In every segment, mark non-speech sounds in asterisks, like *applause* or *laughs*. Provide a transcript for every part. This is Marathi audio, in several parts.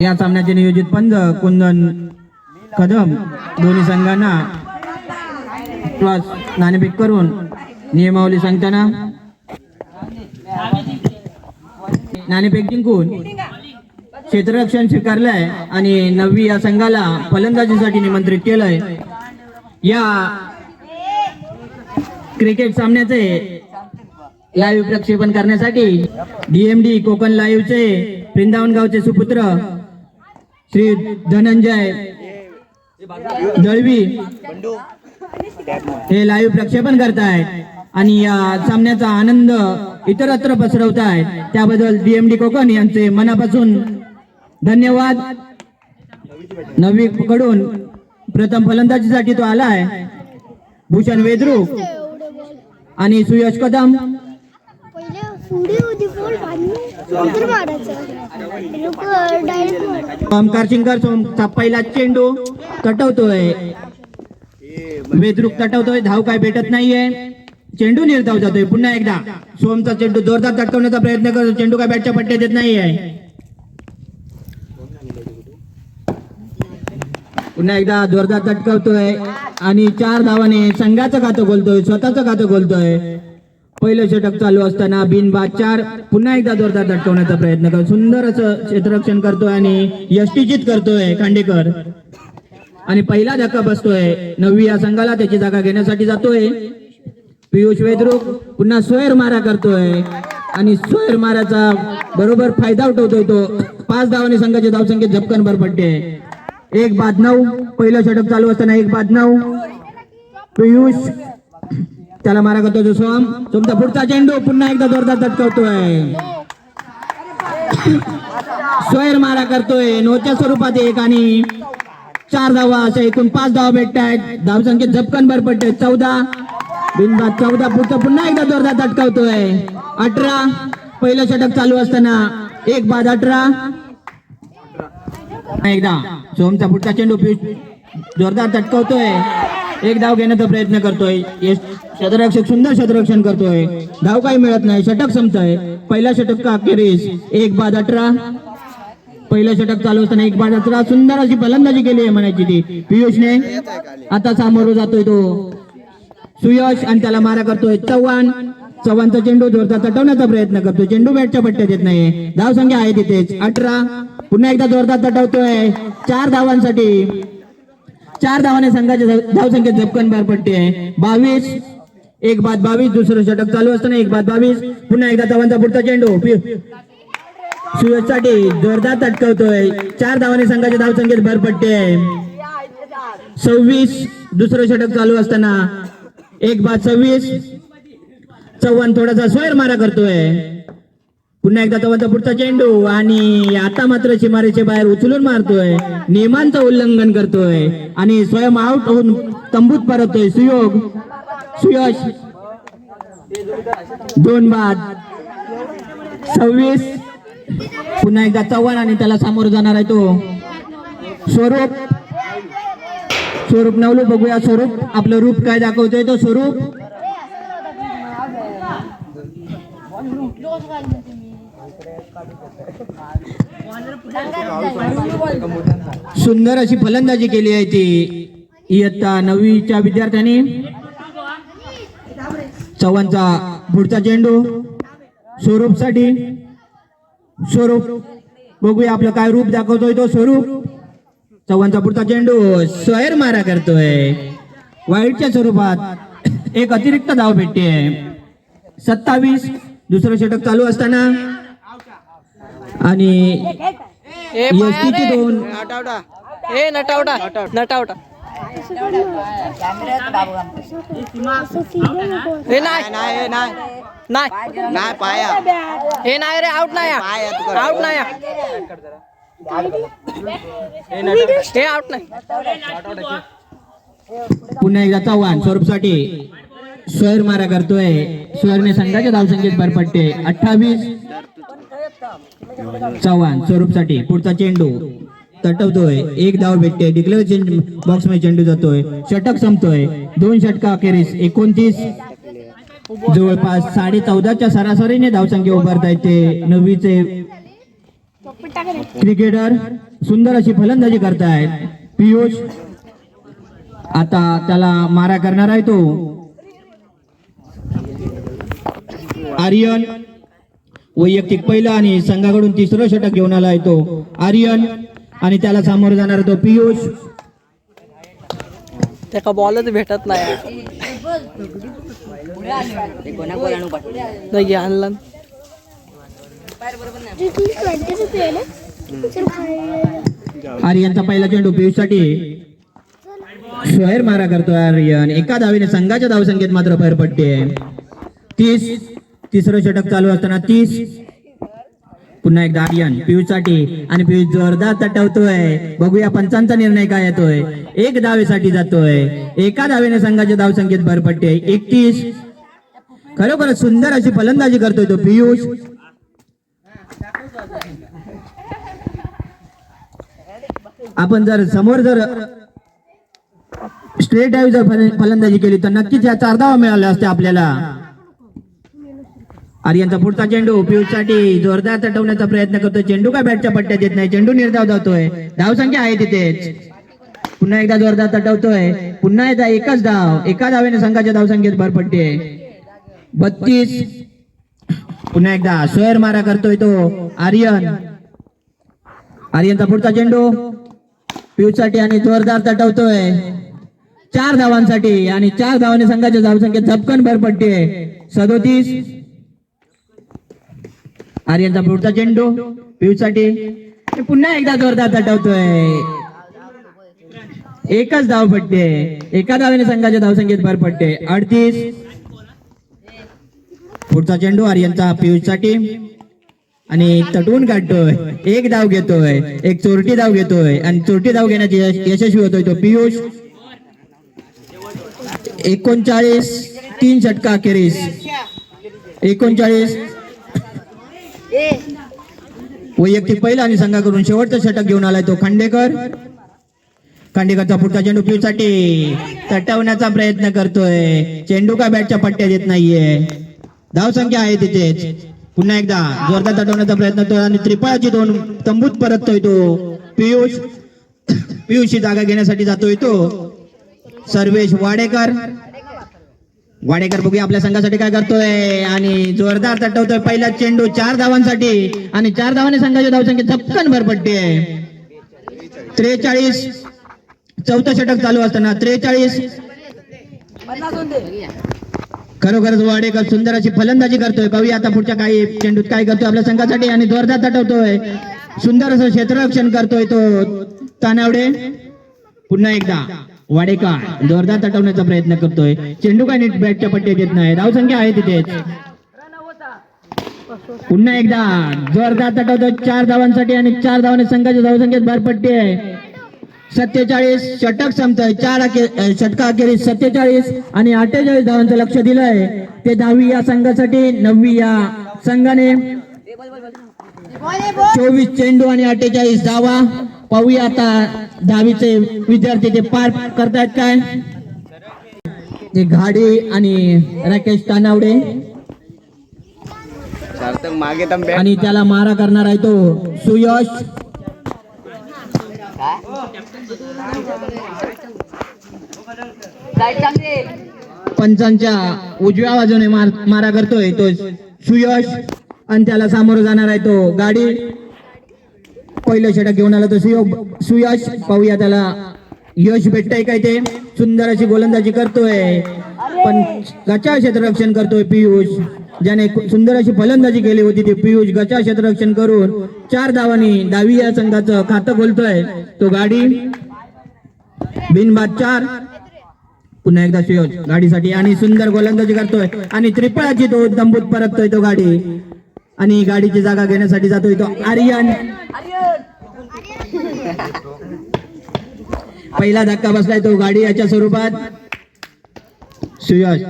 या सामन्याचे नियोजित पंच कुंदन कदम दोन्ही संघांना प्लस नाणेफेक करून नियमावली सांगताना नाणेफेक जिंकून क्षेत्ररक्षण स्वीकारलंय आणि नववी या संघाला फलंदाजीसाठी निमंत्रित केलंय. या क्रिकेट सामन्याचे लाईव्ह प्रक्षेपण करण्यासाठी डीएमडी कोकण लाईव्हचे वृंदावन गावचे सुपुत्र श्री धनंजय दळवी हे लाईव्ह प्रक्षेपण करतायत आणि या सामन्याचा आनंद इतरत्र पसरवत आहेत त्याबद्दल डीएमडी कोकण यांचे मनापासून धन्यवाद. नवी कडून प्रथम फलंदाजीसाठी तो आलाय. भूषण वेद्रू आणि सुयश कदम. ओमकार शिंकर सोमचा पहिला चेंडू तटवतोय वेद्रुक तटवतोय धाव काय भेटत नाहीये. चेंडू निर्धाव जातोय पुन्हा एकदा. सोमचा चेंडू जोरदार तटकवण्याचा प्रयत्न करतो चेंडू काय बॅटच्या पट्ट्यात येत नाहीये. पुन्हा एकदा जोरदार तटकवतोय आणि चार धावाने संघाचं खातं खोलतोय स्वतःचं खातं खोलतोय पहिलं षटक चालू असताना बिनबाद चार. पुन्हा एकदा जोरदार तटकवण्याचा प्रयत्न करतो सुंदर असं क्षेत्ररक्षण करतोय आणि यष्टीचित करतोय खांडेकर. आणि पहिला धक्का बसतोय नववी या संघाला. त्याची जागा घेण्यासाठी जातोय पियुष वेद्रुक. पुन्हा सोयर मारा करतोय. आणि सोयर माराचा बरोबर फायदा उठवतोय तो. पाच धावाने संघाची धावसंख्येत झपकन भर पडते एक बाद नऊ. पहिलं षटक चालू असताना एक बाद नऊ. पियुष त्याला मारा करतो तो तुमचा पुढचा चेंडू पुन्हा एकदा जोरदार तटकवतोय सोयर मारा करतोय. नोच्या स्वरूपात एक आणि चार धावा अशा एकूण पाच धावा भेटत आहेत धावसंख्येत झपकन भर पडते. चौदा. बिनबाद चौदा. पुढचं पुन्हा एकदा जोरदार तटकावतोय अठरा. पहिलं षटक चालू असताना एक बाद अठरा. एकदा. सोमचा पुढचा चेंडू जोरदार तटकावतोय एक धाव घेण्याचा प्रयत्न करतोय. क्षेत्ररक्षक सुंदर क्षेत्ररक्षण करतोय. धाव काही मिळत नाही षटक संपतोय. पहिला षटक का अखेरीस? एक बाद अठरा. पहिलं षटक चालू असताना एक बाद अठरा. सुंदर अशी फलंदाजी केली आहे म्हणायची ती. पियुषने. आता सामोरं जातोय तो. सुयश आणि त्याला मारा करतोय चव्हाण. चव्हाणचा चेंडू जोरदार तटवण्याचा प्रयत्न करतोय. चेंडू बॅटच्या पट्ट्यात येत नाही धाव संख्या आहे तिथेच. अठरा. पुन्हा एकदा जोरदार तटवतोय चार धावांसाठी. चार धावाने संघाच्या धावसंख्येत झपकन पट्टी पडते. बावीस. एक बाद बावीस दुसरं षटक चालू असताना एक बाद बावीस. पुन्हा एकदा धावांचा पुढचा चेंडू. पि- सुयशसाठी जोरदार तटकवतोय चार धावाने संघाच्या धावसंख्येत भर पडते. सव्वीस दुसरं षटक चालू असताना एक बाद सव्वीस. चव्हाण थोडासा स्वैर मारा करतोय. पुन्हा एकदा चव्हाणचा पुढचा चेंडू आणि आता मात्र चिमारीचे बाहेर उचलून मारतोय. नियमांचं उल्लंघन करतोय आणि स्वयं आउट होऊन तंबूत परततोय सुयोग सुयश दोन बाद सव्वीस पुन्हा एकदा चव्हाण आणि त्याला सामोरं जाणार आहे तो. स्वरूप स्वरूप नवलू बघूया स्वरूप आपलं रूप काय दाखवतोय तो स्वरूप. सुंदर अशी फलंदाजी केली आहे ती. इयत्ता नववीच्या विद्यार्थ्यांनी. चव्हाणचा पुढचा चेंडू स्वरूपसाठी. स्वरूप. बघूया आपलं काय रूप दाखवतोय तो स्वरूप. चव्हाणचा पुढचा चेंडू स्वैर मारा करतोय. वाईटच्या स्वरूपात एक अतिरिक्त धाव भेटते. सत्तावीस. दुसरं षटक चालू असताना. आणि दोन. ए नटावटा नटावटा हे नाही. नाही. नाही पाया. हे नाही रे आउट नाही. आउट नाही. हे आउट नाही. पुन्हा एकदा चव्हाण स्वरूपसाठी स्वैर मारा करतोय. स्वैरने संघाच्या धावसंख्येत भर पडते. अठ्ठावीस. चव्हाण स्वरूपसाठी पुढचा चेंडू. तटवतोय. एक धाव भेटते. डिक्लेअर चेंडू बॉक्समध्ये चेंडू जातोय. षटक संपतोय. दोन षटका अखेरीस. एकोणतीस. जवळपास साडे चौदाच्या सरासरीने धावसंख्या उभारता येते. नववीचे क्रिकेटर सुंदर अशी फलंदाजी करतायत. पियुष आता त्याला मारा करणार आहे तो. आर्यन वैयक्तिक पहिला आणि संघाकडून तिसरं षटक घेऊन आला आहे तो. आर्यन आणि त्याला सामोरं जाणार तो पियुष. त्याका बॉलच भेटत नाही. नाही आणला. आर्यनचा पहिला चेंडू पियुषसाठी. शोहेर मारा करतोय आर्यन. एका धावीने संघाच्या धावसंख्येत मात्र भर पडते तीस तिसरं षटक चालू असताना तीस पुन्हा एकदा आर्यन पियुषसाठी आणि पियुष जोरदार तटवतोय बघूया पंचांचा निर्णय काय येतोय. एक धावेसाठी जातोय. एका धावेने संघाच्या धावसंख्येत भर पडते. एकतीस. खरोखर सुंदर अशी फलंदाजी करतोय तो पियुष. आपण जर समोर जर स्ट्रेट डाईव्ह जर फलंदाजी केली तर नक्कीच या चार धावा मिळाल्या असत्या आपल्याला. आर्यनचा पुढचा चेंडू पियुषसाठी जोरदार तटवण्याचा प्रयत्न करतोय. चेंडू काय बॅटच्या पट्ट्यात येत नाही. चेंडू निर्धाव जातोय धावसंख्या आहे तिथेच. पुन्हा एकदा जोरदार तटवतोय पुन्हा एकदा एकच धाव. एका धावेने संघाच्या धावसंख्येत भर पडते बत्तीस. पुन्हा एकदा सोयर मारा करतोय तो आर्यन. आर्यनचा पुढचा चेंडू पियुषसाठी आणि जोरदार तटवतोय चार धावांसाठी आणि चार धावाने संघाच्या धावसंख्येत झपकन भर पडते सदोतीस. आर्यनचा पुढचा चेंडू पिऊसाठी. पुन्हा एकदा जोरदार तटवतोय. एकच धाव पडते. एका धावेने संघाच्या धावसंख्येत भर पडते. अडतीस. पुढचा चेंडू आर्यनचा पिऊसाठी. आणि तटवून काढतोय. एक धाव घेतोय. एक चोरटी धाव घेतोय. आणि चोरटी धाव घेण्याची यश- यशस्वी होतोय तो पियुष. एकोणचाळीस. तीन षटका अखेरीस. एकोणचाळीस. वैयक्तिक पहिला आणि संघाकडून शेवटचं षटक घेऊन आलाय तो खांडेकर. खांडेकरचा पुढचा चेंडू पिऊसाठी तटवण्याचा प्रयत्न करतोय. चेंडू का बॅटच्या पट्ट्यात येत नाहीये? धावसंख्या आहे तिथेच. पुन्हा एकदा जोरदार तटवण्याचा प्रयत्न करतोय आणि त्रिपळाची दोन तंबूत परततोय तो. पियुष पियुषची जागा घेण्यासाठी जातोय तो. सर्वेश वाडेकर वाडेकर बघूया आपल्या संघासाठी काय करतोय. आणि जोरदार तटवतोय पहिला चेंडू चार धावांसाठी. आणि चार धावाने संघाच्या धावसंख्या झपकन भर पडते त्रेचाळीस चौथं षटक चालू असताना त्रेचाळीस. खरोखरच वाडेकर सुंदर अशी फलंदाजी करतोय. कवी आता पुढच्या काही चेंडूत काय करतोय आपल्या संघासाठी. आणि जोरदार तटवतोय सुंदर असं क्षेत्ररक्षण करतोय तो. तानावडे पुन्हा एकदा. वाडेकर जोरदार तटवण्याचा प्रयत्न करतोय. चेंडू काय नीट बॅटच्या पट्टीत येत नाही. धावसंख्या आहे तिथेच. पुन्हा एकदा जोरदार तटवतोय चार धावांसाठी आणि चार धावाने संघाच्या धावसंख्येत भर आहे. सत्तेचाळीस षटक संपतोय. चार षटका अखेरीस सत्तेचाळीस आणि अठ्ठेचाळीस धावांचं लक्ष दिलंय. ते दहावी या संघासाठी नववी या संघाने. चोवीस चेंडू आणि अठ्ठेचाळीस धावा. पाहूया आता दहावीचे विद्यार्थी ते पार करतायत काय? ते घाडी आणि राकेश तानावडे. मागे आणि त्याला मारा करणार आहे तो सुयश. पंचांच्या उजव्या बाजूने मार मारा करतोय तो सुयश. आणि त्याला सामोरं जाणार आहे तो गाडी. पहिलं षटक घेऊन आला तो सुयोग सुयश पाहूया त्याला. यश भेटतंय काय ते सुंदर अशी गोलंदाजी करतोय. पण गचा क्षेत्ररक्षण करतोय पियुष ज्याने सुंदर अशी फलंदाजी केली होती ते पियुष गचा क्षेत्ररक्षण करून चार धावांनी दहावी या संघाचं खातं खोलतोय. तो गाडी बिनबाद चार. पुन्हा एकदा सुयोज गाडीसाठी आणि सुंदर गोलंदाजी करतोय. आणि त्रिपळाची तो तंबूत परततोय तो गाडी. आणि गाडीची जागा घेण्यासाठी जातोय तो आर्यन. *laughs* पहिला धक्का बसलाय तो गाडी याच्या स्वरूपात. सुयश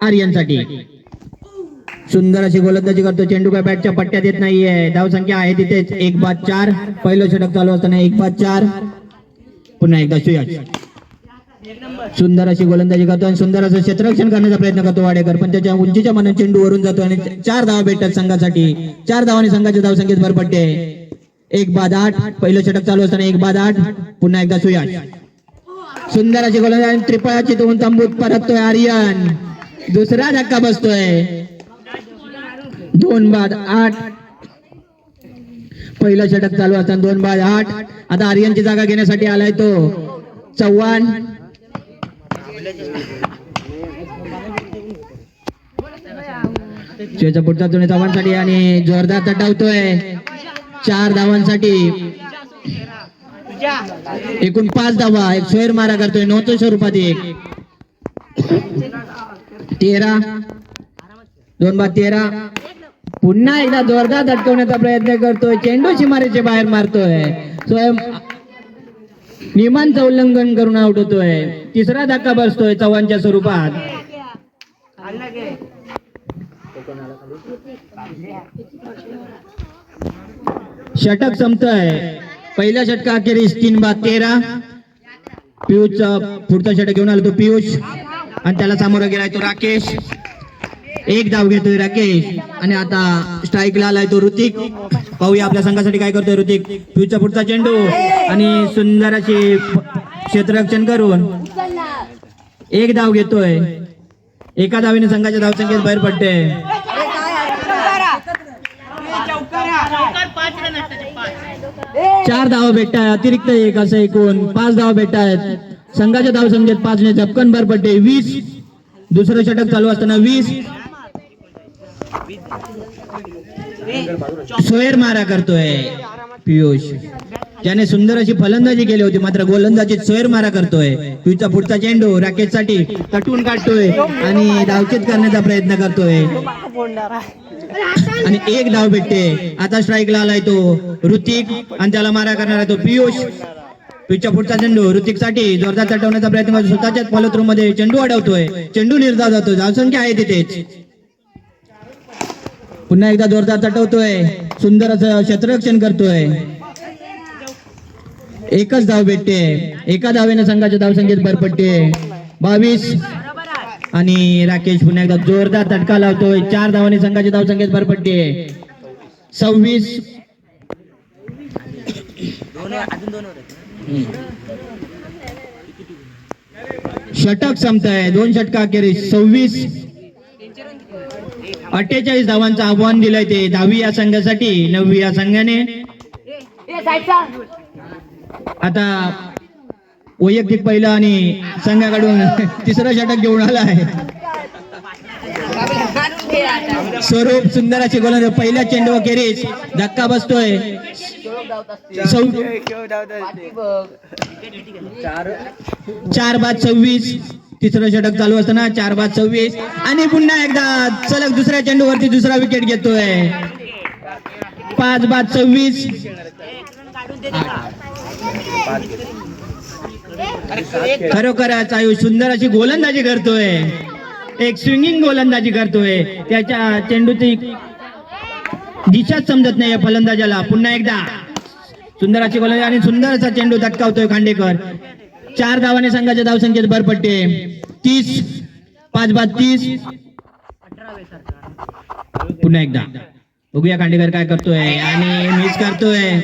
आर्यनसाठी. सुंदर अशी गोलंदाजी करतो. चेंडू काय बॅटच्या पट्ट्यात येत नाहीये. धाव संख्या आहे तिथेच. एक बाद चार. पहिलं षटक चालू असताना एक बाद चार. पुन्हा एकदा सुयश. सुंदर अशी गोलंदाजी करतो आणि सुंदर असं क्षेत्ररक्षण करण्याचा प्रयत्न करतो वाडेकर. पण त्याच्या उंचीच्या मनात चेंडू वरून जातो आणि चार धावा भेटतात संघासाठी. चार धावाने संघाच्या धाव संख्येत भर पडते. एक बाद आठ पहिलं षटक चालू असताना एक बाद आठ पुन्हा एकदा सुयाश. सुंदर अशी गोलंदाजी आणि त्रिपळाची दोन तंबूत परततोय आर्यन. दुसरा धक्का बसतोय. दोन बाद आठ. पहिलं षटक चालू असताना दोन बाद आठ. आता आर्यनची जागा घेण्यासाठी आलाय तो. चव्हाण. पुढचा चव्हाणसाठी आणि जोरदार तटावतोय चार धावांसाठी. एकूण पाच धावा एक सोयर मारा करतोय नव्हतो स्वरूपात एक. तेरा. दोन बा तेरा. पुन्हा एकदा जोरदार झटकवण्याचा प्रयत्न करतोय. चेंडू शिमारेचे बाहेर मारतोय. स्वयं नियमांचं उल्लंघन करून आउट होतोय. तिसरा धक्का बसतोय चव्हाणच्या स्वरूपात. षटक संपतोय. पहिल्या षटका अखेरीस तीन बाद तेरा. पियुष पुढचा षटक घेऊन आला तो पियुष. आणि त्याला सामोरा गेलाय तो राकेश. एक धाव घेतोय राकेश. आणि आता स्ट्राईकला आलाय तो ऋतिक. पाहूया आपल्या संघासाठी काय करतोय ऋतिक. पियुषचा पुढचा चेंडू. आणि सुंदर अशी क्षेत्ररक्षण करून एक धाव घेतोय. एका धावीने संघाच्या धावसंख्येत बाहेर पडते चार धावा भेटताय अतिरिक्त एक असं एकूण पाच धावा भेटतायत संघाच्या धावसंख्येत पाचने झपकन भर पडते वीस. दुसरं षटक चालू असताना वीस. सोयर मारा करतोय पियुष. त्याने सुंदर अशी फलंदाजी केली होती मात्र गोलंदाजीत सोयर मारा करतोय. पियुषचा पुढचा चेंडू रॅकेटसाठी तटून काढतोय आणि धावचेत करण्याचा प्रयत्न करतोय. आणि एक धाव भेटते. आता स्ट्राईकला आलाय तो ऋतिक आणि त्याला मारा करणारा तो पियुष. पिचच्या पुढचा चेंडू ऋतिकसाठी जोरदार चटवण्याचा प्रयत्न करतो स्वतःच्याच फॉलोथ्रू मध्ये चेंडू अडवतोय. चेंडू निर्धाव जातो धावसंख्या आहे तिथेच. पुन्हा एकदा जोरदार चटवतोय सुंदर असं क्षेत्ररक्षण करतोय. एकच धाव भेटते. एका धावेने संघाच्या धावसंख्येत भर पडते. बावीस आणि राकेश पुन्हा एकदा जोरदार तटका लावतोय. चार धावाने संघाच्या धावसंख्येत भर पडते सव्वीस. षटक संपताय. दोन षटका अखेरीस. सव्वीस. अठ्ठेचाळीस धावांचं आव्हान दिलंय ते. दहावी या संघासाठी नववी या संघाने. आता वैयक्तिक पहिलं आणि संघाकडून तिसरं षटक घेऊन आला आहे. स्वरूप सुंदराची गोलंद पहिल्या चेंडू अखेरीस धक्का बसतोय. चार बाद सव्वीस. तिसरं षटक चालू असताना चार बाद सव्वीस. आणि पुन्हा एकदा सलग दुसऱ्या चेंडूवरती दुसरा विकेट घेतोय. पाच बाद सव्वीस. खरोखरच आयुष सुंदर अशी गोलंदाजी करतोय. एक स्विंगिंग गोलंदाजी करतोय. त्याच्या चेंडूची दिशाच समजत नाही या फलंदाजाला. पुन्हा एकदा. सुंदर अशी गोलंदाजी आणि सुंदर असा चेंडू तटकावतोय खांडेकर. चार धावाने संघाच्या धावसंख्येत भर पडते. तीस पाच बाद तीस. पुन्हा एकदा. बघूया खांडेकर काय करतोय. आणि मिस करतोय.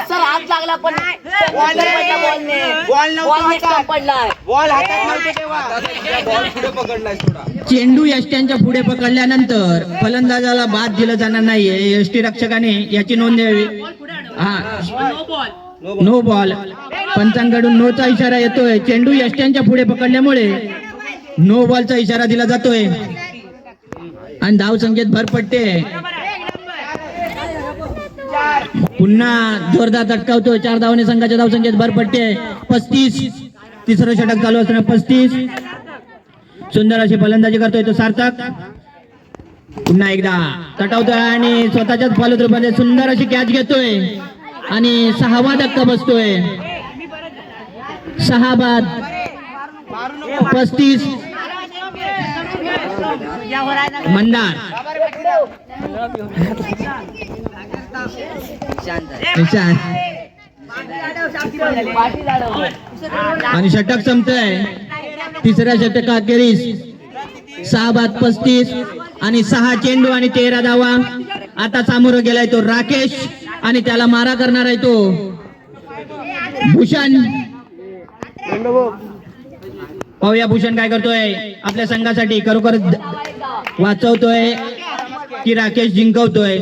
सर हात लागला पण बॉल बॉल चेंडू यष्ट्यांच्या पुढे पकडल्यानंतर फलंदाजाला बाद दिलं जाणार नाहीये. यष्टी रक्षकाने याची नोंद द्यावी हा. No ball. पंचांकडून नोचा इशारा येतोय. चेंडू यष्ट्यांच्या पुढे पकडल्यामुळे नो बॉलचा इशारा दिला जातोय. आणि धाव संख्येत भर पडते. पुन्हा जोरदार झटकावतोय चार धावने संघाच्या धाव संख्येत भर पडते. पस्तीस. तिसरं षटक चालू असताना पस्तीस. सुंदर अशी फलंदाजी करतोय तो सार्थक. पुन्हा एकदा तटावतोय आणि स्वतःच्याच फलद्रूपामध्ये सुंदर अशी कॅच घेतोय. आणि सहावा धक्का बसतोय. सहा बाद. पस्तीस. मंदार. आणि षटक संपतोय. तिसऱ्या षटक अखेरीस सहा बाद पस्तीस आणि सहा चेंडू आणि तेरा धावा. आता सामोरं गेलाय तो राकेश आणि त्याला मारा करणार आहे तो. भूषण. पाहूया भूषण काय करतोय. आपल्या संघासाठी खरोखर वाचवतोय की राकेश जिंकवतोय.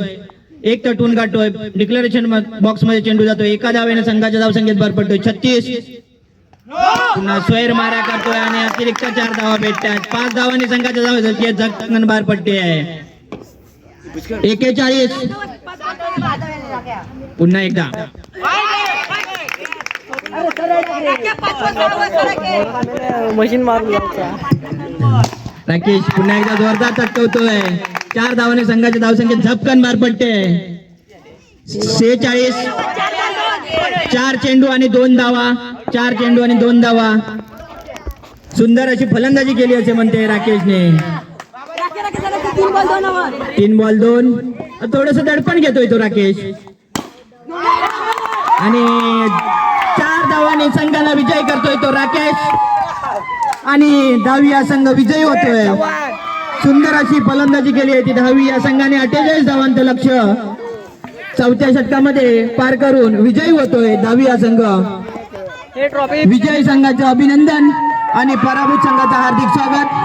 एक तटून काढतोय. डिक्लेरेशन बॉक्समध्ये चेंडू जातोय. एका धावेने संघाच्या धावसंख्येत भर पडतोय. छत्तीस. पुन्हा स्वैर मारा करतोय आणि अतिरिक्त चार धावा भेटतात. पाच धावांनी संघाच्या धावसंख्येत झटकन बार पडते. आहे एकेचाळीस. पुन्हा एकदा. मशीन मारून राकेश पुन्हा एकदा जोरदार चटकवतोय. चार धावाने संघाच्या धावसंख्येत झपकन बार पडते. सेहेचाळीस चार चेंडू आणि दोन धावा चार चेंडू आणि दोन धावा. सुंदर अशी फलंदाजी केली असे म्हणते राकेशने. तीन बॉल दोन. थोडस दडपण घेतोय तो राकेश. आणि धावाने संघाला विजय करतोय तो राकेश. आणि दहावी हा संघ विजयी होतोय. सुंदर अशी फलंदाजी केली आहे ती दहावी या संघाने. अठ्ठेचाळीस धावांचं लक्ष. चौथ्या षटकामध्ये पार करून विजयी होतोय दहावी हा संघ विजयी संघाचं अभिनंदन आणि पराभूत संघाचं हार्दिक स्वागत.